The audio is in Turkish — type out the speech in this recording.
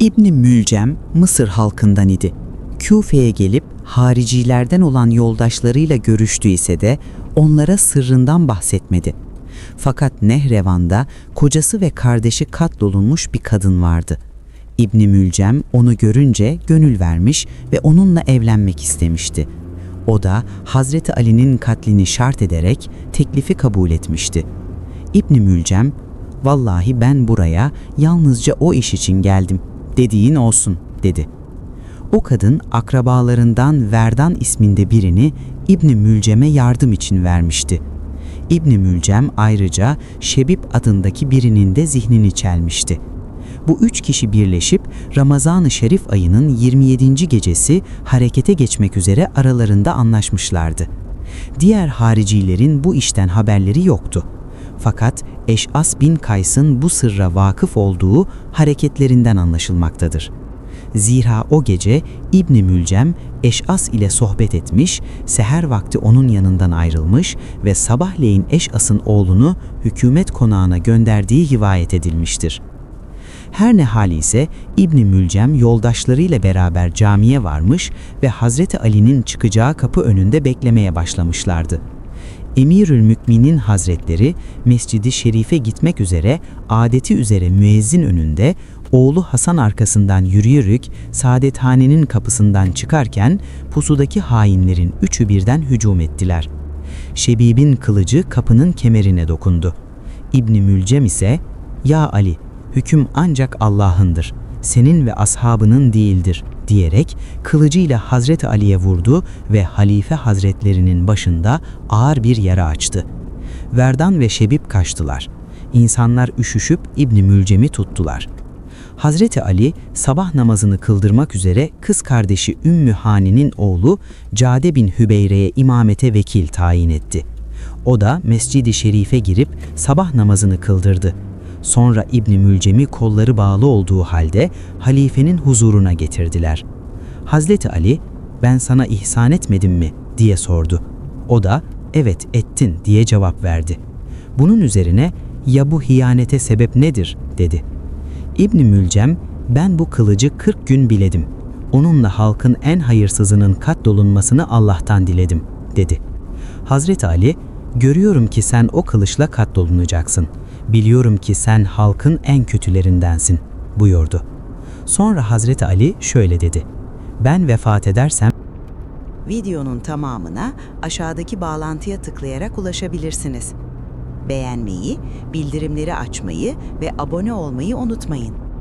İbni Mülcem Mısır halkından idi. Küfe'ye gelip haricilerden olan yoldaşlarıyla görüştü ise de onlara sırrından bahsetmedi. Fakat Nehrevan'da kocası ve kardeşi katlolunmuş bir kadın vardı. İbni Mülcem onu görünce gönül vermiş ve onunla evlenmek istemişti. O da Hazreti Ali'nin katlini şart ederek teklifi kabul etmişti. İbni Mülcem, vallahi ben buraya yalnızca o iş için geldim, dediğin olsun, dedi. O kadın akrabalarından Verdan isminde birini İbni Mülcem'e yardım için vermişti. İbni Mülcem ayrıca Şebip adındaki birinin de zihnini çelmişti. Bu üç kişi birleşip Ramazan-ı Şerif ayının 27. gecesi harekete geçmek üzere aralarında anlaşmışlardı. Diğer haricilerin bu işten haberleri yoktu. Fakat Eş'as bin Kays'ın bu sırra vakıf olduğu hareketlerinden anlaşılmaktadır. Zira o gece İbni Mülcem Eş'as ile sohbet etmiş, seher vakti onun yanından ayrılmış ve sabahleyin Eş'as'ın oğlunu hükümet konağına gönderdiği rivayet edilmiştir. Her ne hali ise İbni Mülcem yoldaşlarıyla beraber camiye varmış ve Hazreti Ali'nin çıkacağı kapı önünde beklemeye başlamışlardı. Emirül Mükminin Hazretleri Mescidi Şerif'e gitmek üzere adeti üzere müezzin önünde oğlu Hasan arkasından yürüyerek Saadethane'nin kapısından çıkarken pusudaki hainlerin üçü birden hücum ettiler. Şebib'in kılıcı kapının kemerine dokundu. İbni Mülcem ise ''Ya Ali, hüküm ancak Allah'ındır, senin ve ashabının değildir.'' diyerek kılıcıyla Hazreti Ali'ye vurdu ve halife hazretlerinin başında ağır bir yara açtı. Verdan ve Şebib kaçtılar. İnsanlar üşüşüp İbni Mülcem'i tuttular. Hazreti Ali sabah namazını kıldırmak üzere kız kardeşi Ümmü Hani'nin oğlu Cade bin Hübeyre'ye imamete vekil tayin etti. O da Mescid-i Şerif'e girip sabah namazını kıldırdı. Sonra İbni Mülcem'i kolları bağlı olduğu halde halifenin huzuruna getirdiler. Hazreti Ali, ben sana ihsan etmedim mi diye sordu. O da, evet ettin diye cevap verdi. Bunun üzerine, ya bu hiyanete sebep nedir dedi. İbni Mülcem, ben bu kılıcı 40 gün biledim. Onunla halkın en hayırsızının katlolunmasını Allah'tan diledim, dedi. Hazreti Ali, görüyorum ki sen o kılıçla katlolunacaksın. Biliyorum ki sen halkın en kötülerindensin, buyurdu. Sonra Hazreti Ali şöyle dedi. Ben vefat edersem Videonun tamamına aşağıdaki bağlantıya tıklayarak ulaşabilirsiniz. Beğenmeyi, bildirimleri açmayı ve abone olmayı unutmayın.